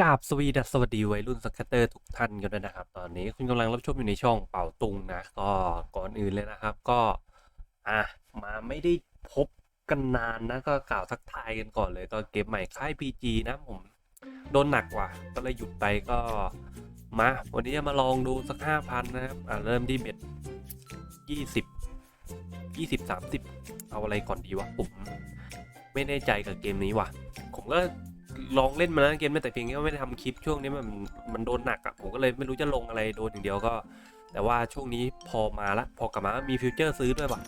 กราบสวีดัสสวัสดีวัยรุ่นสก็ตเตอร์ทุกท่านกันด้วยนะครับ ตอนนี้คุณกำลังรับชมอยู่ในช่องเป่าตุงนะ ก็ก่อนอื่นเลยนะครับ ก็อะมาไม่ได้พบกันนานนะ ก็กล่าวทักทายกันก่อนเลยก็เกมใหม่ค่าย PG นะผมโดนหนักกว่า ก็เลยหยุดไปก็มา วันนี้จะมาลองดูสักห้าพันนะครับ อะเริ่มที่เบ็ดยี่สิบยี่สิบสามสิบเอาอะไรก่อนดีวะผมไม่แน่ใจกับเกมนี้ว่ะ ผมก็ ลองเล่นมาแล้วเกมนี้แต่เพียงแค่ว่าไม่ได้ทำคลิปช่วงนี้มันมันโดนหนักอะ่ะผมก็เลยไม่รู้จะลงอะไรโดนอย่างเดียวก็ แต่ว่าช่วงนี้พอมาละพอกลับมามีฟิวเจอร์ซื้อด้วยว่ะ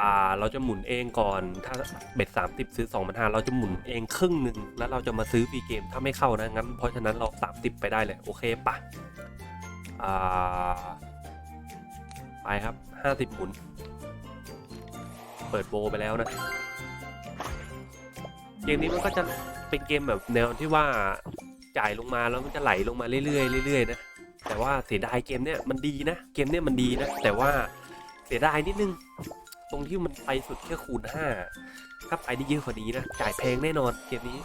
อ่าเราจะหมุนเองก่อนถ้าเบ็ดสามสิบซื้อสองพันห้าเราจะหมุนเองครึ่งหนึ่งแล้วเราจะมาซื้อฟรีเกมถ้าไม่เข้านะงั้นเพราะฉะนั้นเราสามสิบไปได้เลยโอเคปะอ่าไปครับห้าสิบหมุน เปิดโบไปแล้วนะ เกมนี้มันก็จะเป็นเกมแบบแนวที่ว่าจ่ายลงมาแล้วมันจะไหลลงมาเรื่อยๆเรื่อยๆนะแต่ว่าเสียดายเกมเนี้ยมันดีนะเกมเนี้ยมันดีนะแต่ว่าเสียดายนิดนึง ตรงที่มันไปสุดแค่คูณห้าถ้าไปได้เยอะกว่านี้นะจ่ายแพงแน่นอนเกมนี้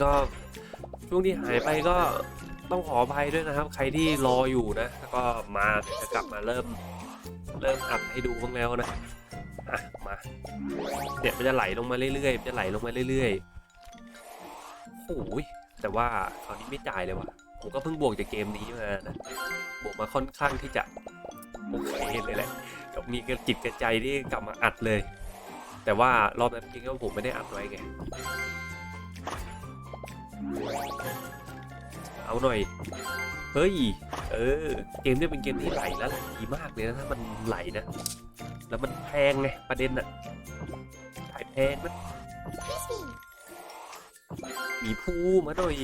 ก็ช่วงที่หายไปก็ต้องขออภัยด้วยนะครับ ใครที่รออยู่นะก็มาจะกลับมาเริ่ม เริ่มอัดให้ดูบ้างแล้วนะ มาเนี่ยมันจะไหลลงมาเรื่อยๆมันจะไหลลงมาเรื่อยๆโอ้ยแต่ว่าคราวนี้ไม่จ่ายเลยว่ะ ผมก็เพิ่งบวกจากเกมนี้มานะบวกมาค่อนข้างที่จะโอเคเลยแหละกับมีกระจิตกระใจที่กลับมาอัดเลย แต่ว่ารอบนั้นเพียงแค่ว่าผมไม่ได้อัดไว้ไงเอาหน่อย เฮ้ย เออ เกมเนี้เป็นเกมที่ไหลแล้วไหลดีมากเลยนะ ถ้ามันไหลนะ แล้วมันแพงไงประเด็นอะขายแพงนะมีผู้มาหน่อย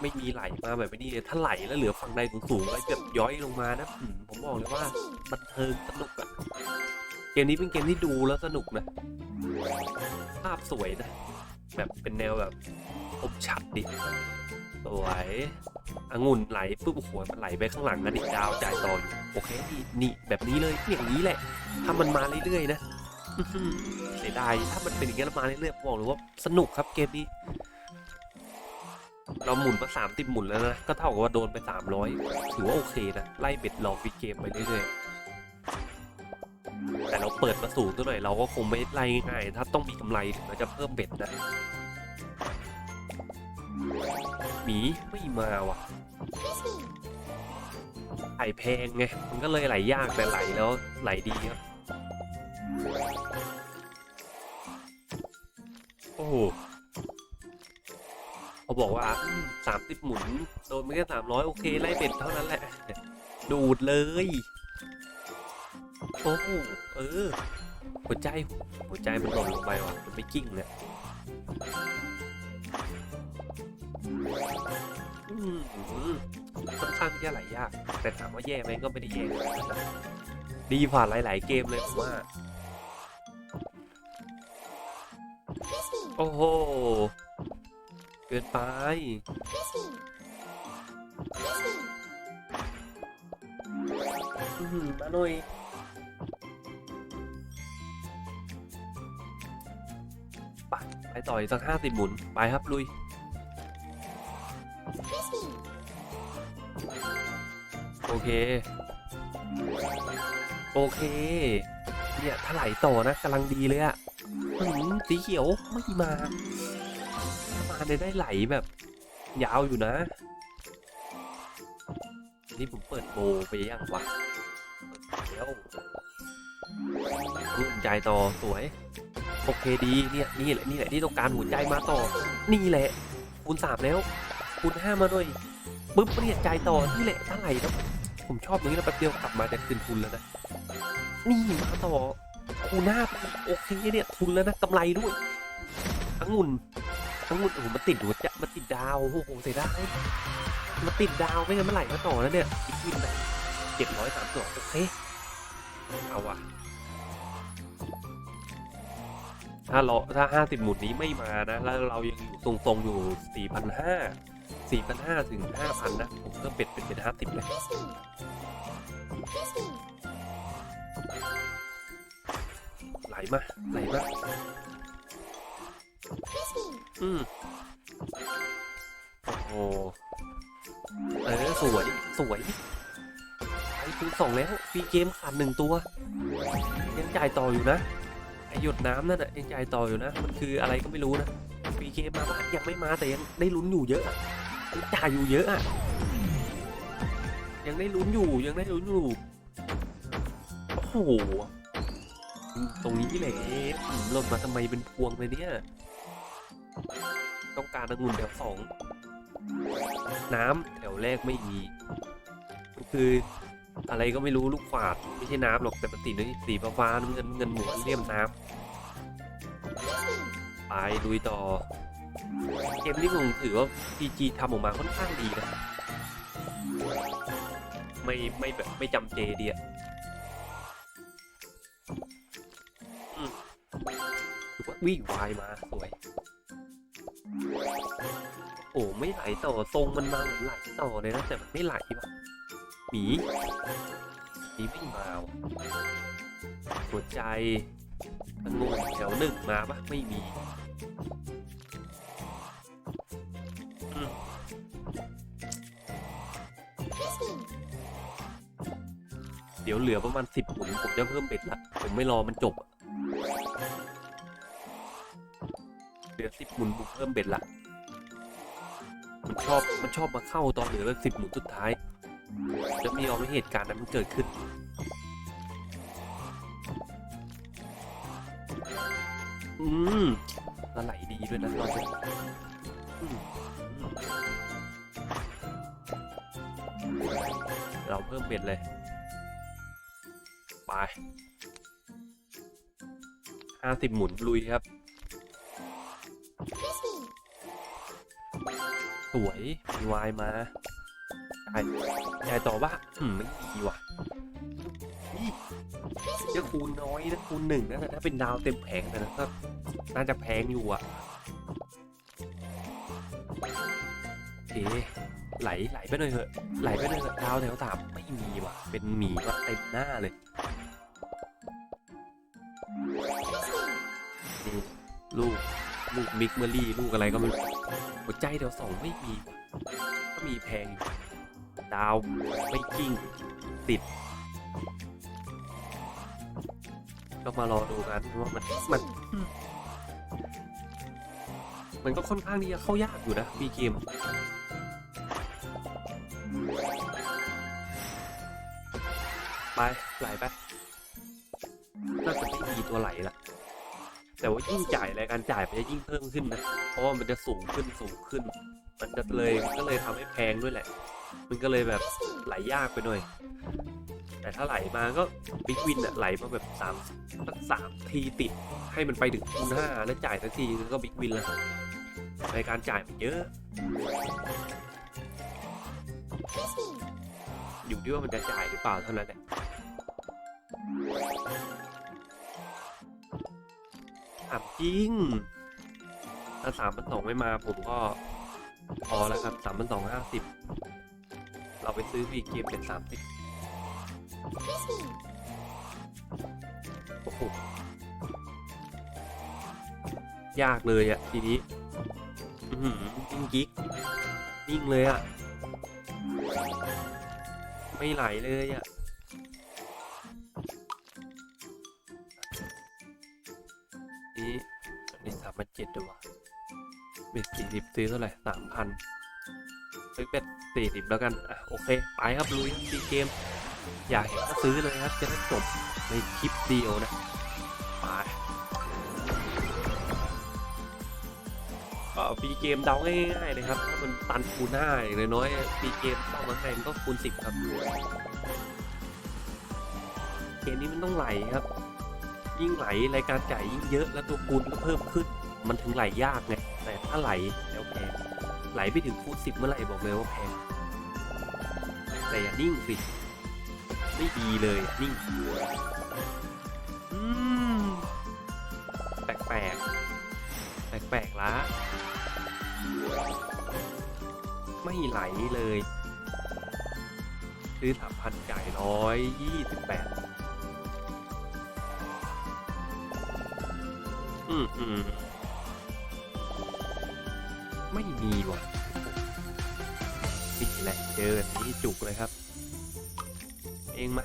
ไม่มีไหลมาแบบนี้เลยถ้าไหลแล้วเหลือฝั่งใดสูงๆแล้วแบบย้อยลงมานะผมบอกเลยว่าบันเทิงสนุกอะเกมนี้เป็นเกมที่ดูแล้วสนุกนะ ภาพสวยนะ แบบเป็นแนวแบบคมชัดดิ สวย องุ่นไหลปุ๊บโอ้โหมันไหลไปข้างหลังนะดิดาวจ่ายต่ออยู่โอเคนี่แบบนี้เลยอย่างนี้แหละ ถ้ามันมาเรื่อยๆนะเสียดายถ้ามันเป็นอย่างนี้แล้วมาเรื่อยๆบอกเลยว่าสนุกครับเกมนี้ เราหมุนมาสามติหมุนแล้วนะ ก็เท่ากับว่าโดนไปสามร้อยถือว่าโอเคนะ ไล่เบ็ดรอฟีเกมไปเรื่อยๆแต่เราเปิดมาสูงตัวหน่อยเราก็คงไม่ไล่ง่ายถ้าต้องมีกำไรถึงเราจะเพิ่มเบ็ดนะ มีไม่มาว่ะไหลแพงไง มันก็เลยไหลยากแต่ไหลแล้วไหลดีครับ โอ้โหเขาบอกว่าสามสิบหมุน โดนไปแค่สามร้อยโอเค ไล่เป็ดเท่านั้นแหละ ดูดเลย โอ้โหเออ หัวใจ หัวใจมันหล่นลงไปว่ะ มันไม่กิ้งเนี่ย ค่อนข้างที่จะไหลยาก แต่ถามว่าแย่ไหมก็ไม่ได้แย่ดนั้นนะดีผ่านหลาย ๆ เกมเลยผมว่า โอ้โห เกินไปอื้อหือมาหน่อยไปต่อยสักห้าสิบหมุน ไปครับลุย โอเค โอเค เนี่ยถ้าไหลต่อนะกำลังดีเลยอะหืมสีเขียวไม่มาถ้ามาเนี่ยได้ไหลแบบ ยาวอยู่นะ นี่ผมเปิดโบไปยังวะเปิดแล้วรุ่นใจต่อสวย โอเคดีเนี่ยนี่แหละนี่แหละที่ต้องการหัวใจมาต่อ นี่แหละคูณสามแล้วคูณห้ามาด้วยปึ๊บเปลี่ยนใจต่อนี่แหละถ้าไหลแล้ว ผมชอบตรงนี้แล้วแป๊บเดียวกลับมาจะคืนทุนแล้วนะ นี่มาต่อคูณห้าโอเคเนี่ยทุนแล้วนะกำไรด้วยองุ่นองุ่นโอ้โหมันติดหัวจะมันติดดาวโอ้โหเสียดายมันติดดาวไม่งั้นเมันไหลมาต่อแล้วเนี่ยอีกทีแบบเจ็ดร้อยสามสิบโอเคเอาว่ะถ้าเราถ้าห้าสิบหมุนนี้ไม่มานะ แล้วเรายังอยู่ทรงๆอยู่สี่พันห้า สี่พันห้าถึงห้าพันนะ ผมก็เป็ดเป็นเป็นห้าสิบเลย ไหลมา ไหลมา อืมโอ้โหเออ สวย สวยไอ้คูณสองแล้วฟรีเกมขาดหนึ่งตัว ยังจ่ายต่ออยู่นะ ไอหยดน้ำนั่นน่ะยังจ่ายต่ออยู่นะ มันคืออะไรก็ไม่รู้นะฟรีเกมมาบ้านยังไม่มาแต่ยังได้ลุ้นอยู่เยอะ จ่ายอยู่เยอะอะยังได้ลุ้นอยู่ยังได้ลุ้นอยู่ โอ้โห ตรงนี้แหละหล่นมาทำไมเป็นพวงเลยเนี่ย ต้องการองุ่นแถวสอง น้ำแถวแรกไม่มีก็คืออะไรก็ไม่รู้ลูกขวาดไม่ใช่น้ำหรอกแต่มันติดด้วยสีฟ้าน้ำเงินเงินหมวเลี่ยมน้ำไปลุยต่อ เกมนี้ผมถือว่า PG ทำออกมาค่อนข้างดีนะ ไม่ไม่แบบไม่จำเจดีอะอืมถือว่าวิ่งวายมาสวย โอ้ไม่ไหลต่อทรงมันมาเหมือนไหลต่อเลยนะแต่มันไม่ไหลว่ะหมีหมีไม่งมาว่ะหัวใจองุ่นแถวหนึ่งมาปะไม่มี เดี๋ยวเหลือประมาณสิบหมุนผมจะเพิ่มเบ็ดละ ผมไม่รอมันจบ เหลือสิบหมุนผมเพิ่มเบ็ดละมันชอบมันชอบมาเข้าตอนเหลือสิบหมุนสุดท้าย จะม่ยอมให้เหตุการณ์นั้นมันเกิดขึ้นอืมล้วไหลดีด้วยนะเรา เราเพิ่มเบ็ดเลย ไปห้าสิบหมุนลุยครับ สวย มีวายมาจ่ายจ่ายต่อว่าอืมไม่ดีว่ะนี่จะคูณน้อยนะคูณหนึ่งนะแต่ถ้าเป็นดาวเต็มแผงนะก็น่าจะแพงอยู่อะโอเค ไหลไหลไปหน่อยเถอะไหลไปหน่อยเถอะดาวแถวสามไม่มีว่ะ เป็นหมีมาเต็มหน้าเลยลูกลูกมิกเมอรี่ลูกอะไรก็ไม่รู้หัวใจแถวสองไม่มี ก็มีแพง ดาวไม่กิ้งติดก็มารอดูกันว่ามันมันมมันก็ค่อนข้างที่จะเข้ายากอยู่นะมีเกม ไปไหลไปน่าจะไม่มีตัวไหลละแต่ว่ายิ่งจ่ายรายการจ่ายมันจะยิ่งเพิ่มขึ้นนะ เพราะว่ามันจะสูงขึ้นสูงขึ้น มันจะเลยก็เลยทำให้แพงด้วยแหละ มันก็เลยแบบไหลยากไปหน่อย แต่ถ้าไหลมาก็บิ๊กวินอะไหลมาแบบสามสักสามทีติด ให้มันไปถึงคูณห้าแล้วจ่ายสักทีก็บิ๊กวินล้วรายการจ่ายมันเยอะ อยู่ที่ว่ามันจะจ่ายหรือเปล่าเท่านั้นแหละ ถามจริง ถ้าสามพันสองไม่มาผมก็ พอแล้วครับสามพันสองห้าสิบเราไปซื้อวีเกมเป็นสามสิบโอ้โหยากเลยอะทีนี้อือหือยิ่งยิกยิ่งเลยอะไม่ไหลเลยอะ ดด้วยวะเบ็ดสี่สิบซื้อเท่าไหร่สามพันซื้อเป็ดสี่สิบแล้วกันอะโอเค ไปครับลุยซีเกม อยากเห็นก็ซื้อเลยครับ จะได้จบในคลิปเดียวนะไปก็ปีเกมเดาง่ายๆเลยครับ ถ้ามันตันคูณห้าอย่างน้อยปีเกมต้องมาแข่งก็คูณสิบครับเกมนี้มันต้องไหลครับ ยิ่งไหลรายการจ่ายยิ่งเยอะแล้วตัวคูณก็เพิ่มขึ้น มันถึงไหลยากไงแต่ถ้าไหลแล้วแพงไหลไปถึงคูณสิบเมื่อไหร่บอกเลยว่าแพงแต่อย่านิ่งสิ ไม่ดีเลยนิ่งอืมแปลกแปลกแปลกแปลกๆละไม่ไหลเลยซื้อสามพันจ่ายร้อยยี่สิบแปดอืมอืม ไม่มีว่ะนี่แหละเจอแบบนี้จุกเลยครับ เองมา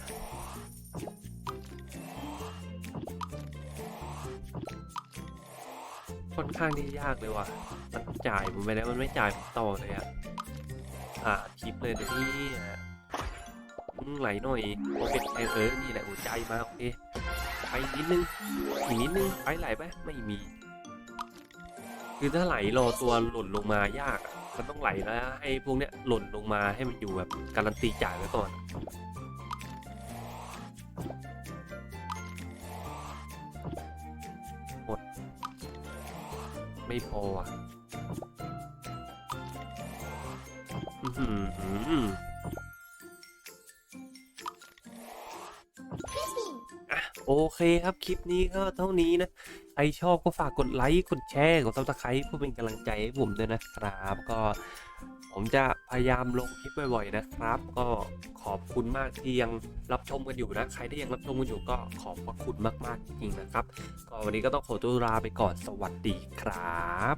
ค่อนข้างที่ยากเลยว่ะ มันจ่ายผมไปแล้วมันไม่จ่ายผมต่อเลยอะอ่าคลิปเลยนะนี่ไหลหน่อยโอเคเออเออนี่แหละหัวใจมาโอเค ไปนิดนึงอีกนิดนึง ไปไหลไปไม่มี คือถ้าไหลรอตัวหล่นลงมายากอะมันต้องไหลแล้วให้พวกเนี้ยหล่นลงมาให้มันอยู่แบบการันตีจ่ายไว้ก่อน หมด ไม่พออะอื้อหืออะโอเคครับคลิปนี้ก็เท่านี้นะ ใครชอบก็ฝากกดไลค์กดแชร์กดซับสไครต์เพื่อเป็นกำลังใจให้ผมด้วยนะครับ ก็ผมจะพยายามลงคลิปบ่อยๆนะครับ ก็ขอบคุณมากที่ยังรับชมกันอยู่นะใครที่ยังรับชมกันอยู่ก็ขอบพระคุณมากๆจริงๆนะครับ ก็วันนี้ก็ต้องขอตัวลาไปก่อนสวัสดีครับ